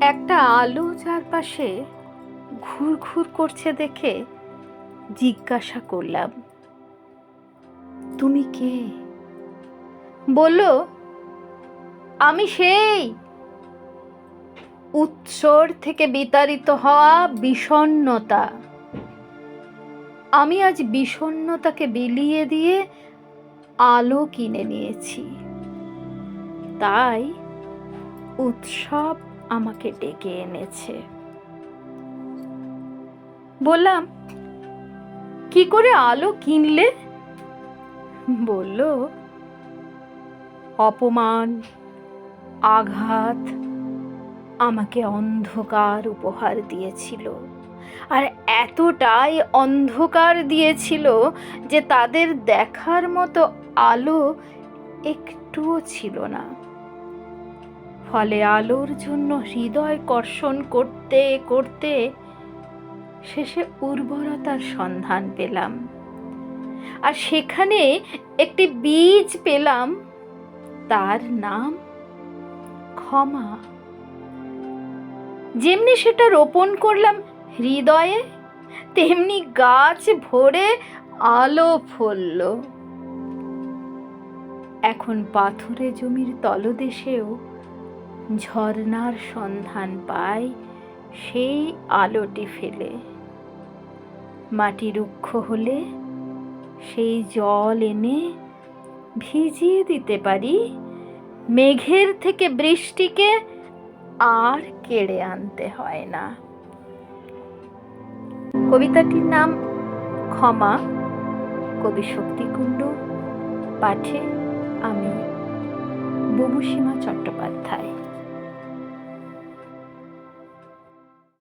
একটা আলো চারপাশে ঘুর ঘুর করছে দেখে জিজ্ঞাসা করলাম, তুমি কে? বলল, আমি সেই উৎসর থেকে বিতাড়িত হওয়া বিষণ্নতা আমি আজ বিষণ্ণতাকে বিলিয়ে দিয়ে আলো কিনে নিয়েছি। তাই উৎসব আমাকে ডেকে এনেছে। বললাম, কি করে আলো কিনলে? বলল, অপমান, আঘাত আমাকে অন্ধকার উপহার দিয়েছিল। আর এতটাই অন্ধকার দিয়েছিল যে তাদের দেখার মতো আলো একটুও ছিল না। ফলে আলোর জন্য হৃদয় কর্ষণ করতে করতে শেষে উর্বরতার সন্ধান পেলাম। আর সেখানে একটি বীজ পেলাম, তার নাম ক্ষমা। যেমনি সেটা রোপণ করলাম হৃদয়ে, তেমনি গাছ ভরে আলো ফলল। এখন পাথুরে জমির তলদেশেও ঝর্ণার সন্ধান পাই সেই আলোটি ফেলে। মাটি রুক্ষ হলে সেই জল এনে ভিজিয়ে দিতে পারি। মেঘের থেকে বৃষ্টিকে আর কেড়ে আনতে হয় না। কবিতাটির নাম ক্ষমা। কবি শক্তিকুণ্ড পাঠে আমি বুবুসীমা চট্টোপাধ্যায়।